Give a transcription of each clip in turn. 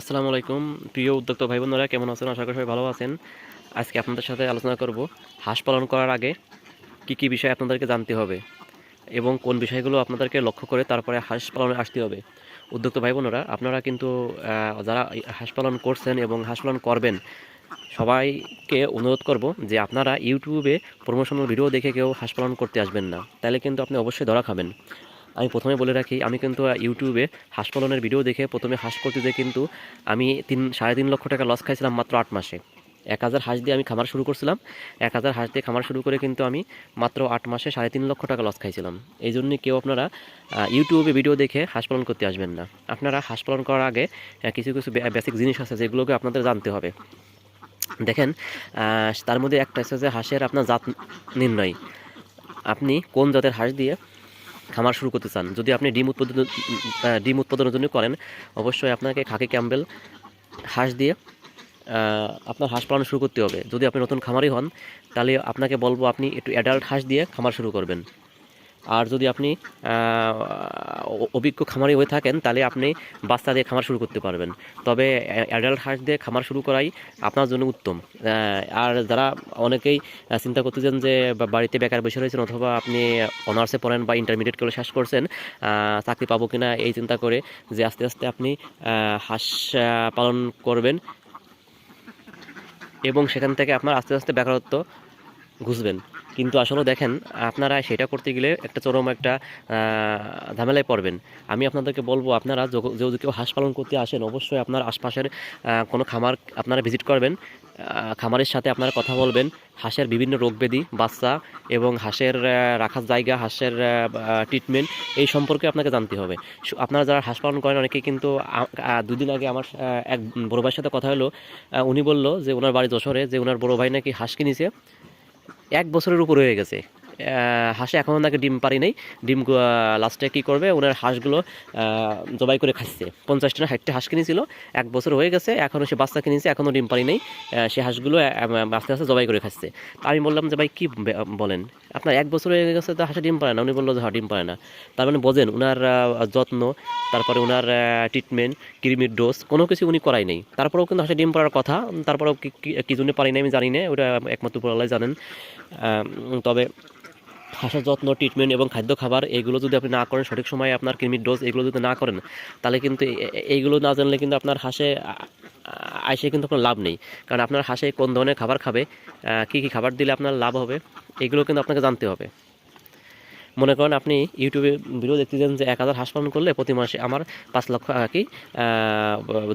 আসসালামু আলাইকুম। প্রিয় উদ্যোক্তা ভাই বোনেরা কেমন আছেন? আশা করি সবাই ভালো আছেন। আজকে আপনাদের সাথে আলোচনা করব হাঁস পালন করার আগে কি কি বিষয় আপনাদেরকে জানতে হবে এবং কোন বিষয়গুলো আপনাদেরকে লক্ষ্য করে তারপরে হাঁস পালনে আসতে হবে। উদ্যোক্তা ভাই বোনেরা আপনারা কিন্তু যারা হাঁস পালন করছেন এবং হাঁস পালন করবেন, সবাইকে অনুরোধ করব যে আপনারা ইউটিউবে প্রমোশনাল ভিডিও দেখে কেউ হাঁস পালন করতে আসবেন না। তাহলে কিন্তু আপনি অবশ্যই ধরা খাবেন। আমি প্রথমে বলে রাখি, আমি কিন্তু ইউটিউবে হাঁস পালনের ভিডিও দেখে প্রথমে হাঁস করতে যেয়ে কিন্তু আমি তিন, সাড়ে তিন লক্ষ টাকা লস খাইছিলাম মাত্র আট মাসে। এক হাজার হাঁস দিয়ে আমি খামার শুরু করছিলাম। এক হাজার হাঁস দিয়ে খামার শুরু করে কিন্তু আমি মাত্র আট মাসে সাড়ে তিন লক্ষ টাকা লস খাইছিলাম। এই জন্য কেউ আপনারা ইউটিউবে ভিডিও দেখে হাঁস পালন করতে আসবেন না। আপনারা হাঁস পালন করার আগে কিছু কিছু বেসিক জিনিস আছে যেগুলোকে আপনাদের জানতে হবে। দেখেন তার মধ্যে একটা হচ্ছে যে হাঁসের আপনার জাত নির্ণয়। আপনি কোন জাতের হাঁস দিয়ে খামার শুরু করতে চান, যদি আপনি ডিম উৎপাদন ডিম উৎপাদনের জন্য করেন, অবশ্যই আপনাকে খাকি ক্যাম্বেল, হাঁস দিয়ে আপনার হাঁস পালন শুরু করতে হবে। যদি আপনি নতুন খামারি হন, তাহলে আপনাকে বলব আপনি একটু অ্যাডাল্ট হাঁস দিয়ে খামার শুরু করবেন। আর যদি আপনি অভিজ্ঞ খামারি হয়ে থাকেন, তাহলে আপনি বাচ্চা দিয়ে খামার শুরু করতে পারবেন। তবে অ্যাডাল্ট হাঁস দিয়ে খামার শুরু করাই আপনার জন্য উত্তম। আর যারা অনেকেই চিন্তা করতেছেন যে বাড়িতে বেকার বসে রয়েছেন অথবা আপনি অনার্সে পড়েন বা ইন্টারমিডিয়েট করে শেষ করছেন চাকরি পাবো কিনা এই চিন্তা করে যে আস্তে আস্তে আপনি হাঁস পালন করবেন এবং সেখান থেকে আপনার আস্তে আস্তে বেকারত্ব ঘুষবেন। কিন্তু আসলে দেখেন, আপনারা সেটা করতে গেলে একটা চরম একটা ঝামেলায় পড়বেন। আমি আপনাদেরকে বলব, আপনারা যদি কেউ হাঁস পালন করতে আসেন, অবশ্যই আপনার আশপাশের কোনো খামার আপনারা ভিজিট করবেন। খামারের সাথে আপনারা কথা বলবেন। হাঁসের বিভিন্ন রোগ ব্যাধি, বাচ্চা এবং হাঁসের রাখার জায়গা, হাঁসের ট্রিটমেন্ট এই সম্পর্কে আপনাকে জানতে হবে। আপনারা যারা হাঁস পালন করেন অনেকেই কিন্তু দুদিন আগে আমার এক বড় ভাইয়ের সাথে কথা হলো। উনি বলল যে, ওনার বাড়ি যশোরে, যে ওনার বড় ভাই নাকি হাঁস কিনেছে। এক বছরের উপর হয়ে গেছে। হাঁসে এখনও নাকি ডিম পারি নেই। ডিম লাস্টে কী করবে? ওনার হাঁসগুলো জবাই করে খাচ্ছে। পঞ্চাশটা না ষাটটা হাঁস কিনেছিল। এক বছর হয়ে গেছে এখনও সে বাচ্চা কিনেছে এখনও ডিম পারি নেই। সে হাঁসগুলো আস্তে আস্তে জবাই করে খাচ্ছে। তা আমি বললাম যে, ভাই, কী বলেন? আপনার এক বছর হয়ে গেছে তো হাঁসে ডিম পারে না? উনি বলল যে হ্যাঁ ডিম পারে না। তার মানে বোঝেন ওনার যত্ন, তারপরে ওনার ট্রিটমেন্ট কৃমির ডোজ কোনো কিছু উনি করাই নেই। তারপরেও কিন্তু হাঁসে ডিম পাড়ার কথা, তারপরেও কি জন্য পারি না আমি জানি না, ওটা একমাত্র উপরওয়ালাই জানেন। তবে হাঁসের যত্ন ট্রিটমেন্ট এবং খাদ্য খাবার, এগুলো যদি আপনি না করেন, সঠিক সময়ে আপনার কৃমির ডোজ এগুলো যদি না করেন, তাহলে কিন্তু এইগুলো না জানলে কিন্তু আপনার হাসে আইসে কিন্তু কোনো লাভ নেই। কারণ আপনার হাঁসে কোন ধরনের খাবার খাবে কী কি খাবার দিলে আপনার লাভ হবে, এগুলো কিন্তু আপনাকে জানতে হবে। মনে করেন আপনি ইউটিউবে ভিডিও দেখতেছেন যে এক হাজার হাঁস পালন করলে প্রতি মাসে আমার পাঁচ লক্ষ কি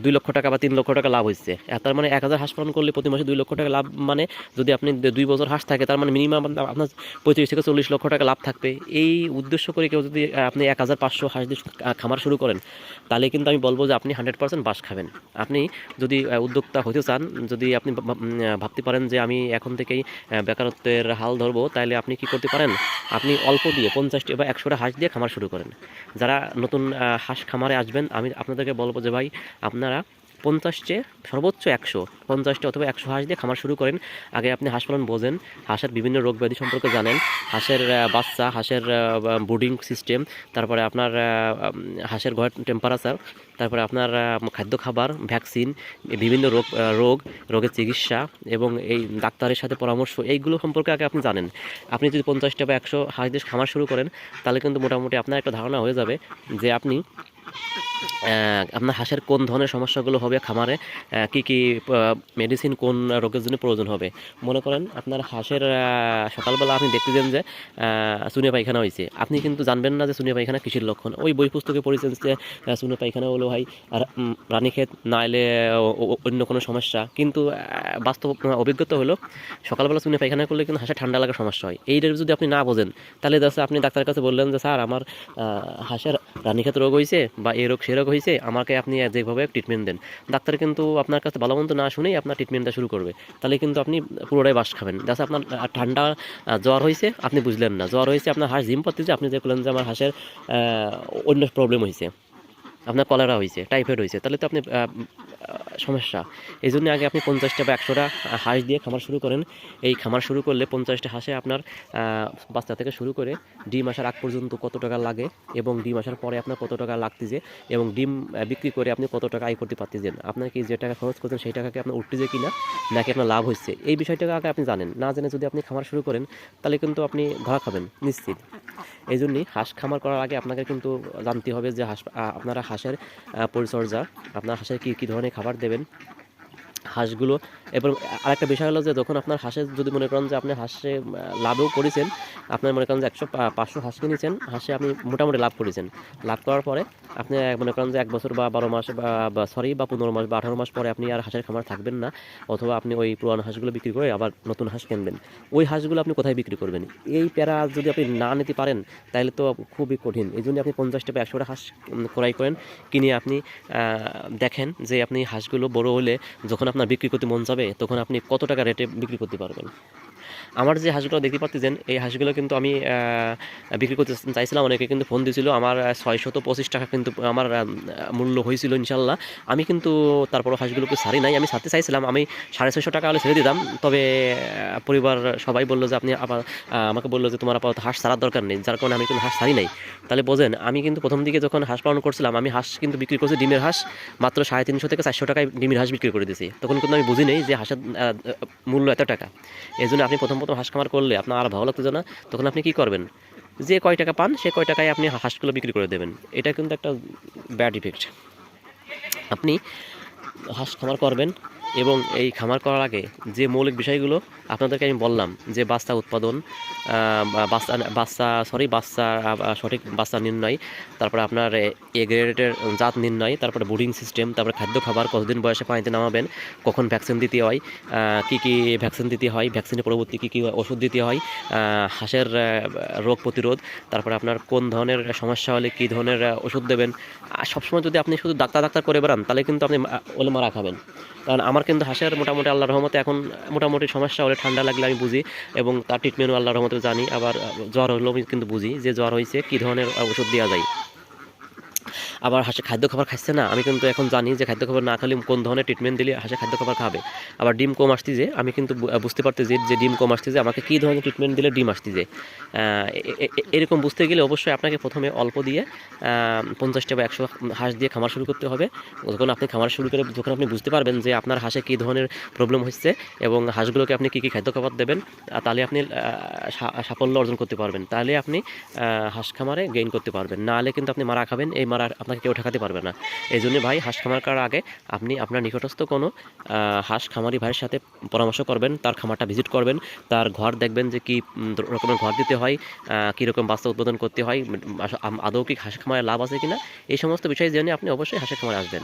দুই লক্ষ টাকা বা তিন লক্ষ টাকা লাভ আর তার মানে এক হাজার হাঁস পালন করলে প্রতি মাসে দুই লক্ষ টাকা লাভ মানে যদি আপনি দুই বছর হাঁস থাকে, তার মানে মিনিমাম আপনার পঁয়ত্রিশ থেকে চল্লিশ লক্ষ টাকা লাভ থাকবে। এই উদ্দেশ্য করে কেউ যদি আপনি এক হাজার পাঁচশো হাঁস দিয়ে খামার শুরু করেন, তাহলে কিন্তু আমি বলব যে আপনি হান্ড্রেড পার্সেন্ট বাস খাবেন। আপনি যদি উদ্যোক্তা হতে চান, যদি আপনি ভাবতে পারেন যে আমি এখন থেকেই বেকারত্বের হাল ধরবো, তাহলে আপনি কি করতে পারেন? আপনি অল্প দিয়ে পঞ্চাশটি বা একশোটা হাঁস দিয়ে খামার শুরু করেন। যারা নতুন হাঁস খামারে আসবেন, আমি আপনাদেরকে বলব যে ভাই, আপনারা পঞ্চাশটে সর্বোচ্চ একশো, পঞ্চাশটা অথবা একশো হাঁস দিয়ে খামার শুরু করেন। আগে আপনি হাঁস পালন বোঝেন, হাঁসের বিভিন্ন রোগ ব্যাধি সম্পর্কে জানেন, হাঁসের বাচ্চা, হাঁসের ব্রুডিং সিস্টেম, তারপরে আপনার হাঁসের ঘরের টেম্পারেচার তারপরে আপনার খাদ্য খাবার ভ্যাকসিন বিভিন্ন রোগ রোগ, রোগের চিকিৎসা এবং এই ডাক্তারের সাথে পরামর্শ, এইগুলো সম্পর্কে আগে আপনি জানেন। আপনি যদি পঞ্চাশটা বা একশো হাঁস দিয়ে খামার শুরু করেন, তাহলে কিন্তু মোটামুটি আপনার একটা ধারণা হয়ে যাবে যে আপনি আপনার হাঁসের কোন ধরনের সমস্যাগুলো হবে খামারে? কি কি মেডিসিন কোন রোগের জন্য প্রয়োজন হবে? মনে করেন আপনার হাঁসের সকালবেলা আপনি দেখতে দেখতেছেন যে সুনিয়া পায়খানা হয়েছে। আপনি কিন্তু জানবেন না যে সুনিয়া পায়খানা কৃষির লক্ষণ। ওই বই পুস্তকে পড়েছেন যে সুনিয়া পায়খানা হলো ভাই, আর রানীক্ষেত না এলে অন্য কোনো সমস্যা। কিন্তু বাস্তব অভিজ্ঞতা হলো, সকালবেলা সুনিয়া পায়খানা করলে কিন্তু হাঁসের ঠান্ডা লাগার সমস্যা হয়। এইটা যদি আপনি না বোঝেন, তাহলে আপনি ডাক্তারের কাছে বললেন যে, স্যার, আমার হাঁসের রানীক্ষেত রোগ হয়েছে বা এই রোগ সে রোগ হয়েছে, আমাকে আপনি যেভাবে ট্রিটমেন্ট দেন। ডাক্তার কিন্তু আপনার কাছে ভালো মন্দ না শুনেই আপনার ট্রিটমেন্টটা শুরু করবে। তাহলে কিন্তু আপনি পুরোটাই বাস খাবেন। দেখা আপনার ঠান্ডা জ্বর হয়েছে, আপনি বুঝলেন না। জ্বর হয়েছে, আপনার হাঁস জিম পাচ্ছে আপনি যে করলেন যে আমার হাঁসের অন্য প্রবলেম হয়েছে। আপনার কলেরা হয়েছে টাইফয়েড হয়েছে। তাহলে তো আপনি সমস্যা। এই জন্য আগে আপনি পঞ্চাশটা বা একশোটা হাঁস দিয়ে খামার শুরু করেন। এই খামার শুরু করলে পঞ্চাশটা হাঁসে আপনার বাচ্চা থেকে শুরু করে ডিম আসার আগ পর্যন্ত কত টাকা লাগে এবং ডিম আসার পরে আপনার কত টাকা লাগতেছে এবং ডিম বিক্রি করে আপনি কত টাকা আয় করতে পারতেছেন। আপনার কি যে টাকা খরচ করছেন সেই টাকাকে আপনার উঠতেছে কিনা নাকি আপনার লাভ হচ্ছে? এই বিষয়টাকে আগে আপনি জানেন। না জেনে যদি আপনি খামার শুরু করেন, তাহলে কিন্তু আপনি ধরা খাবেন নিশ্চিত। এই জন্যই হাঁস খামার করার আগে আপনাকে কিন্তু জানতে হবে যে হাঁস আপনারা হাঁসের পরিচর্যা, আপনার হাঁসের কী কী ধরনের খাবার দেবেন। হাঁসগুলো। এবং আরেকটা বিষয় হলো যে যখন আপনার হাঁসের যদি মনে করেন যে আপনি হাঁসে লাভও করেছেন, আপনার মনে করেন যে একশো পাঁচশো হাঁস কিনেছেন, হাঁসে আপনি মোটামুটি লাভ করেছেন। লাভ করার পরে আপনি মনে করেন যে এক বছর বা বারো মাস বা সরি বা পনেরো মাস বা আঠারো মাস পরে আপনি আর হাঁসের খামার থাকবেন না, অথবা আপনি ওই পুরানো হাঁসগুলো বিক্রি করে আবার নতুন হাঁস কিনবেন। ওই হাঁসগুলো আপনি কোথায় বিক্রি করবেন? এই প্যারা যদি আপনি না নিতে পারেন, তাহলে তো খুবই কঠিন। এই জন্য আপনি পঞ্চাশটা বা একশোটা হাঁস ক্রয় করেন, কিনে আপনি দেখেন যে আপনি হাঁসগুলো বড় হলে যখন আপনার বিক্রি করতে মন যাবে, তখন আপনি কত টাকা রেটে বিক্রি করতে পারবেন। আমার যে হাঁসগুলো দেখতে পাচ্ছেন, এই হাঁসগুলো কিন্তু আমি বিক্রি করতে চাইছিলাম, অনেকে কিন্তু ফোন দিয়েছিল, আমার ছয়শত পঁচিশ টাকা কিন্তু আমার মূল্য হয়েছিল ইনশাল্লাহ আমি কিন্তু তারপর হাঁসগুলোকে ছাড়ি নাই, আমি ছাড়তে চাইছিলাম, আমি সাড়ে ছয়শো টাকা হলে ছেড়ে দিতাম, তবে পরিবার সবাই বলল যে, আপনি আবার আমাকে বলল যে, তোমার আপাতত হাঁস ছাড়ার দরকার নেই, যার কারণে আমি কিন্তু হাঁস ছাড়ি নাই। তাহলে বোঝেন, আমি কিন্তু প্রথম দিকে যখন হাঁস পালন করছিলাম, আমি হাঁস কিন্তু বিক্রি করছি, ডিমের হাঁস, মাত্র সাড়ে তিনশো থেকে চারশো টাকায় ডিমের হাঁস বিক্রি করে দিয়েছি। তখন কিন্তু আমি বুঝি নেই যে হাঁসের মূল্য এত টাকা। এই জন্য আপনি প্রথম প্রথম হাঁস খামার করলে আপনার আর ভালো লাগতো না। তখন আপনি কি করবেন? যে কয় টাকা পান, সে কয় টাকায় আপনি হাঁসগুলো বিক্রি করে দেবেন। এটা কিন্তু একটা ব্যাড ইফেক্ট আপনি হাঁস খামার করবেন এবং এই খামার করার আগে যে মৌলিক বিষয়গুলো আপনাদেরকে আমি বললাম, যে বাচ্চা উৎপাদন বাচ্চা বাচ্চা সরি বাচ্চা সঠিক বাচ্চা নির্ণয়, তারপরে আপনার এ জাত নির্ণয়, তারপরে বোর্ডিং সিস্টেম তারপরে খাদ্য খাবার, কতদিন বয়সে পানিতে নামাবেন, কখন ভ্যাকসিন দিতে হয় কি কি ভ্যাকসিন দিতে হয় ভ্যাকসিনের পরবর্তী কী কী ওষুধ দিতে হয় হাঁসের রোগ প্রতিরোধ, তারপরে আপনার কোন ধরনের সমস্যা হলে কী ধরনের ওষুধ দেবেন সবসময় যদি আপনি শুধু ডাক্তার ডাক্তার করে বেড়ান, তাহলে কিন্তু আপনি ওলে মারা খাবেন। কারণ আমার কিন্তু হাঁসের মোটামুটি আল্লাহ রহমতে এখন মোটামুটি সমস্যা হলে ঠান্ডা লাগলে আমি বুঝি এবং তার ট্রিটমেন্টও আল্লাহ রহমতে জানি। আবার জ্বর হলেও আমি কিন্তু বুঝি যে জ্বর হয়েছে কী ধরনের ওষুধ দেওয়া যায়। আবার হাঁসে খাদ্য খাবার খাচ্ছে না, আমি কিন্তু এখন জানি যে খাদ্য খাবার না খেলে কোন ধরনের ট্রিটমেন্ট দিলে হাঁসে খাদ্য খাবার খাবে। আবার ডিম কম আসতে যে, আমি কিন্তু বুঝতে পারতেছি যে ডিম কম আসতে যে, আমাকে কী ধরনের ট্রিটমেন্ট দিলে ডিম এ- এ- এরকম বুঝতে গেলে অবশ্যই আপনাকে প্রথমে অল্প দিয়ে পঞ্চাশটা বা একশো হাঁস দিয়ে খামার শুরু করতে হবে। যখন আপনি খামার শুরু করে, যখন আপনি বুঝতে পারবেন যে আপনার হাঁসে কী ধরনের প্রবলেম হচ্ছে এবং হাঁসগুলোকে আপনি কী কী খাদ্য খাবার দেবেন তাহলে আপনি সাফল্য অর্জন করতে পারবেন। তাহলে আপনি হাঁস খামারে গেইন করতে পারবেন। না হলে কিন্তু আপনি মারা খাবেন। এই মারা আপনাকে কেউ ঠেকাতে পারবে না। এই জন্য ভাই হাঁস খামার করার আগে আপনি আপনার নিকটস্থ কোনো হাঁস খামারি ভাইয়ের সাথে পরামর্শ করবেন তার খামারটা ভিজিট করবেন তার ঘর দেখবেন যে কী রকমের ঘর দিতে হয় আহ, কী রকম বাচ্চা উৎপাদন করতে হয় আদৌ কি হাঁস খামারে লাভ আছে কিনা এই সমস্ত বিষয় জেনে আপনি অবশ্যই হাঁসের খামারে আসবেন।